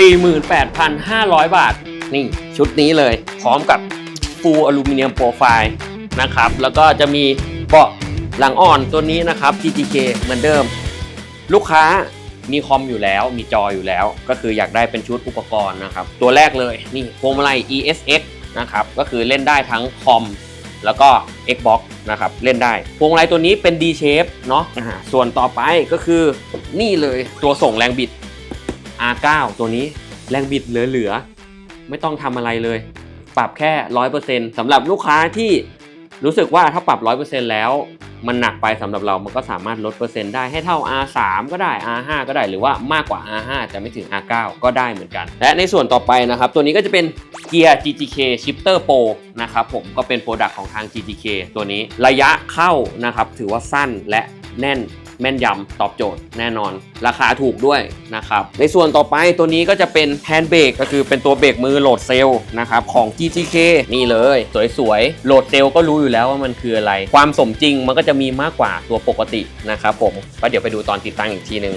48,500 บาท นี่ชุดนี้เลย พร้อมกับฟูอลูมิเนียมโปรไฟล์นะครับ แล้วก็จะมีเบาะหลังอ่อนตัวนี้นะครับ GTK เหมือนเดิม ลูกค้ามีคอมอยู่แล้ว มีจออยู่แล้ว ก็คืออยากได้เป็นชุดอุปกรณ์นะครับ ตัวแรกเลยนี่พวงมาลัย ESX นะครับ ก็คือเล่นได้ทั้งคอมแล้วก็ Xbox นะครับ เล่นได้พวงมาลัยตัวนี้เป็น D shape เนาะส่วนต่อไปก็คือนี่เลยตัวส่งแรงบิด R9 ตัวนี้แรงบิดเหลือๆ ไม่ต้องทำอะไรเลย ปรับแค่ 100%สำหรับลูกค้าที่รู้สึกว่าถ้าปรับ 100%แล้ว มันหนักไปสำหรับเรา มันก็สามารถลดเปอร์เซ็นต์ได้ให้เท่า R3 ก็ได้ R5 ก็ได้ หรือว่ามากกว่า R5 แต่ไม่ถึง R9 ก็ได้เหมือนกัน และในส่วนต่อไปนะครับ ตัวนี้ก็จะเป็นเกียร์ GTK Shifter Pro นะครับผม ก็เป็นโปรดักต์ของทาง GTK ตัวนี้ ระยะเข้านะครับ ถือว่าสั้นและแน่น แม่นยำตอบโจทย์แน่นอน ราคาถูกด้วยนะครับในส่วนต่อไปตัวนี้ก็จะเป็นแฮนด์เบรกก็คือเป็นตัวเบรกมือโหลดเซลล์นะครับของ GTK นี่เลย สวยๆโหลดเซลล์ก็รู้อยู่แล้วว่ามันคืออะไร ความสมจริงมันก็จะมีมากกว่าตัวปกตินะครับผมก็เดี๋ยวไปดูตอนติดตั้งอีกทีหนึ่ง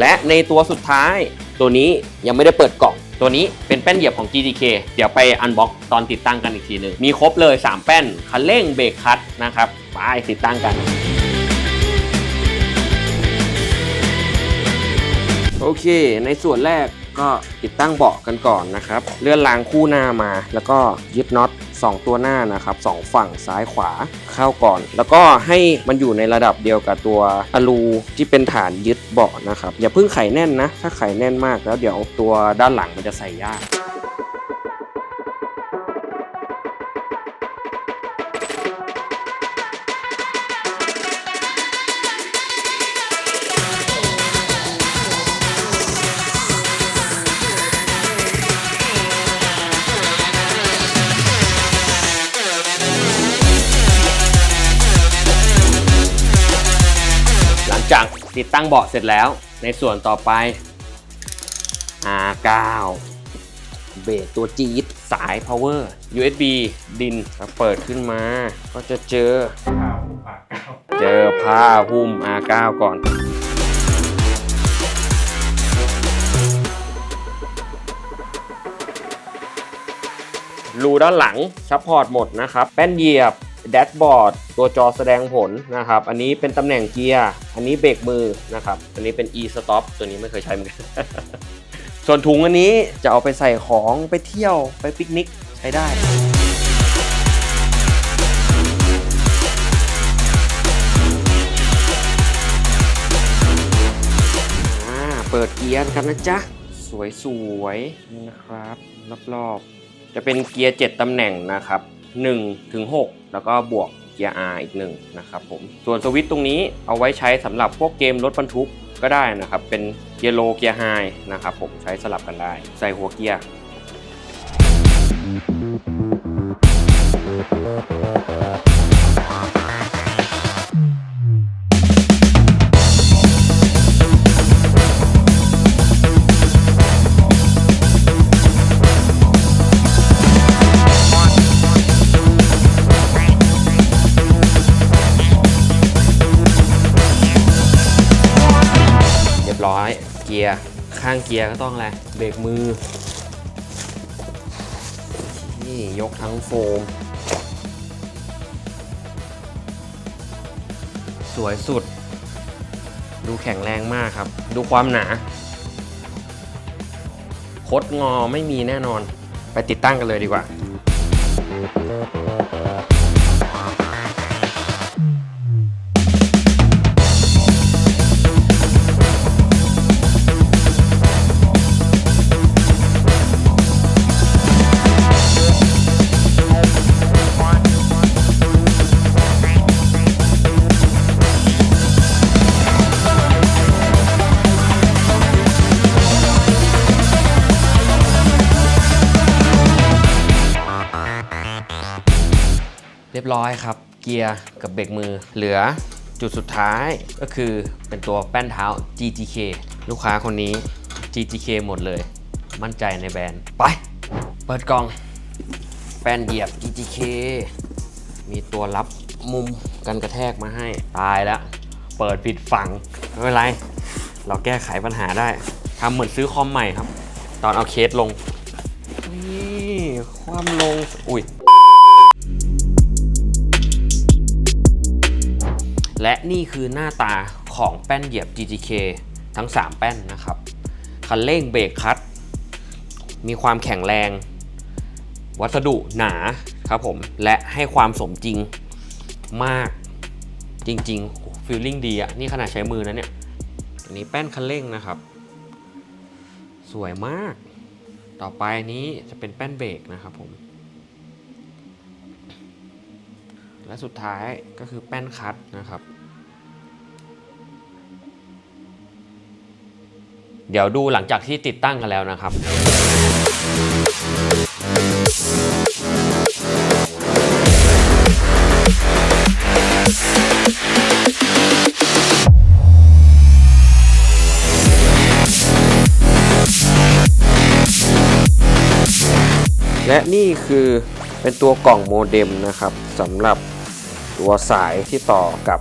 และในตัวสุดท้ายตัวนี้ยังไม่ได้เปิดกล่อง ตัวนี้เป็นแป้นเหยียบของ GTK เดี๋ยวไปอันบ็อกตอนติดตั้งกันอีกทีหนึ่งมีครบเลย 3 แป้นคันเร่งเบรกคัตนะครับไปติดตั้งกัน โอเค ในส่วนแรกก็ติดตั้งเบาะกันก่อนนะครับ เลื่อนรางคู่หน้ามา แล้วก็ยึดน็อต2 ตัวหน้านะครับสองฝั่งซ้ายขวาเข้าก่อน แล้วก็ให้มันอยู่ในระดับเดียวกับตัวอะลูที่เป็นฐานยึดเบาะนะครับ อย่าเพิ่งไขแน่นนะ ถ้าไขแน่นมากแล้วเดี๋ยวตัวด้านหลังมันจะใส่ยาก หลังจากติดตั้งเบาะเสร็จแล้ว ในส่วนต่อไป R9 เบรกตัวจี๊ดสาย power USB ดินเปิดขึ้นมา ก็จะเจอ เจอผ้าหุ้ม R9 ก่อน รูด้านหลังซัพพอร์ตหมดนะครับ แป้นเหยียบ แดชบอร์ดตัวจอแสดงผลนะครับ อันนี้เป็นตำแหน่งเกียร์ อันนี้เบรกมือนะครับ อันนี้เป็น e stop ตัวนี้ไม่เคยใช้เหมือนกัน ส่วนถุงอันนี้จะเอาไปใส่ของไปเที่ยวไปปิกนิกใช้ได้เปิดเกียร์กันนะจ๊ะ สวยๆนี่นะครับรอบๆจะเป็นเกียร์ 7ตำแหน่งนะครับ 1ถึง6แล้วก็บวกเกียร์ R อีก1นะครับผมส่วนสวิตช์ตรงนี้เอาไว้ใช้สำหรับพวกเกมรถบรรทุกก็ได้นะครับ เป็นเกียร์โลเกียร์ไฮนะครับผมใช้สลับกันได้ ใส่หัวเกียร์ กียร์ ข้างเกียร์ก็ต้องอะไร เบรกมือ นี่ยกทั้งโฟม สวยสุด ดูแข็งแรงมากครับ ดูความหนา คดงอไม่มีแน่นอน ไปติดตั้งกันเลยดีกว่า เรียบร้อยครับ เกียร์กับเบรกมือเหลือจุดสุดท้ายก็คือเป็นตัวแป้นเท้า GTK ลูกค้าคนนี้ GTK หมดเลย มั่นใจในแบรนด์ ไป เปิดกล่อง แป้นเหยียบ GTK มีตัวรับมุมกันกระแทกมาให้ ตายแล้ว เปิดผิดฝั่ง ไม่เป็นไร เราแก้ไขปัญหาได้ทำเหมือนซื้อคอมใหม่ครับ ตอนเอาเคสลงนี่ความลง อุ้ย และนี่คือหน้าตาของแป้นเหยียบ GTK ทั้ง 3 แป้นนะครับ คันเร่งเบรกคัตมีความแข็งแรง วัสดุหนาครับผม และให้ความสมจริงมากจริงๆฟีลลิ่งดีอะนี่ขนาดใช้มือนะเนี่ย อันนี้แป้นคันเร่งนะครับ สวยมาก ต่อไปนี้จะเป็นแป้นเบรกนะครับผม และสุดท้ายก็คือแป้นคัตนะครับ เดี๋ยวดูหลังจากที่ติดตั้งกันแล้วนะครับและนี่คือเป็นตัวกล่องโมเด็มนะครับสำหรับตัวสายที่ต่อกับ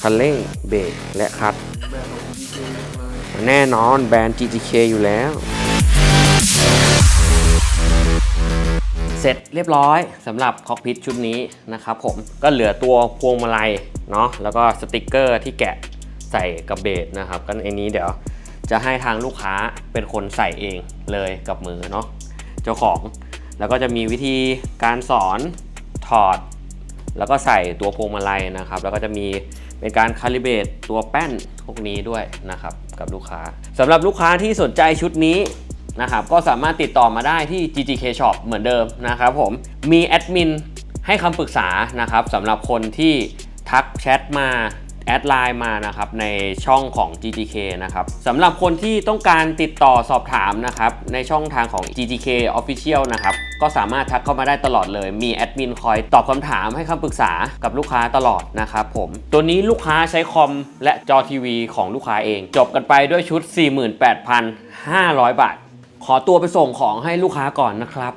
คันเร่งเบรกและคลัตช์ แน่นอนแบรนด์ GTK อยู่แล้ว เสร็จเรียบร้อยสำหรับคอกพิทชุดนี้นะครับผมก็เหลือตัวพวงมาลัยเนาะแล้วก็สติกเกอร์ที่แกะใส่กับเบสนะครับก็อันนี้เดี๋ยวจะให้ทางลูกค้าเป็นคนใส่เองเลยกับมือเนาะเจ้าของแล้วก็จะมีวิธีการสอนถอด แล้วก็ใส่ตัวพวงมาลัยนะครับ แล้วก็จะมี เป็นการคาลิเบตตัวแป้นพวกนี้ด้วยนะครับกับลูกค้าสำหรับลูกค้าที่สนใจชุดนี้นะครับก็สามารถติดต่อมาได้ที่ GGK Shop เหมือนเดิมนะครับผมมีแอดมินให้คำปรึกษานะครับสำหรับคนที่ทักแชทมา แอดไลน์มานะครับในช่องของ GTK นะครับสำหรับคนที่ต้องการติดต่อสอบถามนะครับในช่องทางของ GTK Official นะครับก็สามารถทักเข้ามาได้ตลอดเลย มีแอดมินคอยตอบคำถามให้คำปรึกษากับลูกค้าตลอดนะครับผม ตัวนี้ลูกค้าใช้คอมและจอทีวีของลูกค้าเอง จบกันไปด้วยชุด 48,500 บาท ขอตัวไปส่งของให้ลูกค้าก่อนนะครับ